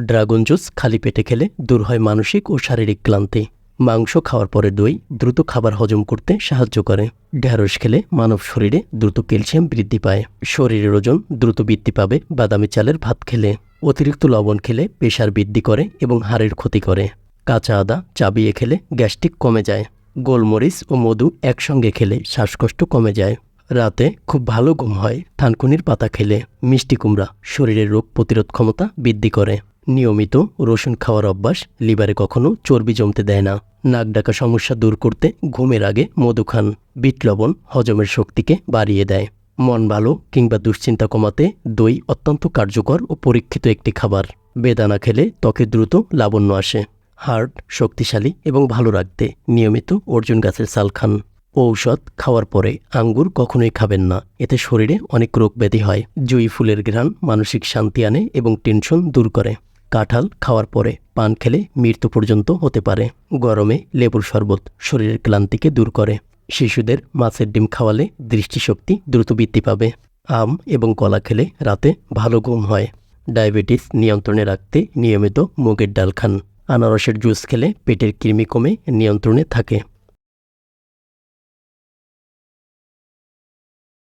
Dragon juice খালি পেটে খেলে দূর হয় মানসিক ও শারীরিক ক্লান্তি। মাংস খাওয়ার পরে দই দ্রুত খাবার হজম করতে সাহায্য করে। ঢ্যাঁড়স খেলে মানব শরীরে দ্রুত ক্যালসিয়াম বৃদ্ধি পায়। শরীরের ওজন দ্রুত বৃদ্ধি পাবে, বাদামি চালের ভাত খেলে। অতিরিক্ত লবণ খেলে প্রেশার বৃদ্ধি করে এবং হাড়ের ক্ষতি করে। কাঁচা আদা চাবিয়ে খেলে গ্যাস্ট্রিক কমে যায়। গোলমরিচ ও মধু একসঙ্গে খেলে শ্বাসকষ্ট কমে যায়। রাতে খুব ভালো ঘুম হয়। থানকুনির পাতা খেলে মিষ্টি কুমড়া শরীরের রোগ প্রতিরোধ ক্ষমতা বৃদ্ধি করে। নিয়মিত রসুন খাওয়ার অভ্যাস লিভারে কখনো চর্বি জমতে দেয় না। নাক ডাকা সমস্যা দূর করতে ঘুমের আগে মধু খান। বিট লবণ হজমের শক্তিকে বাড়িয়ে দেয়। মন ভালো কিংবা দুশ্চিন্তা কমাতে দই অত্যন্ত কার্যকর ও পরীক্ষিত একটি খাবার। বেদানা খেলে ত্বকে দ্রুত লাবণ্য আসে। হার্ট শক্তিশালী এবং ভালো রাখতে নিয়মিত অর্জুন গাছের সাল খান। ঔষধ খাওয়ার পরে আঙ্গুর কখনোই খাবেন না। এতে শরীরে অনেক রোগ ব্যাধি হয়। জুই ফুলের ঘ্রাণ, মানসিক শান্তি আনে এবং টেনশন দূর করে। কাঁঠাল খাওয়ার পরে পান খেলে মৃত্যু পর্যন্ত হতে পারে। গরমে লেবুর শরবত শরীরের ক্লান্তিকে দূর করে। শিশুদের মাছের ডিম খাওয়ালে দৃষ্টিশক্তি দ্রুত বৃদ্ধি পাবে। আম এবং কলা খেলে রাতে ভালো ঘুম হয়। ডায়াবেটিস নিয়ন্ত্রণে রাখতে নিয়মিত মুগের ডাল খান। আনারসের জুস খেলে পেটের কৃমি কমে নিয়ন্ত্রণে থাকে।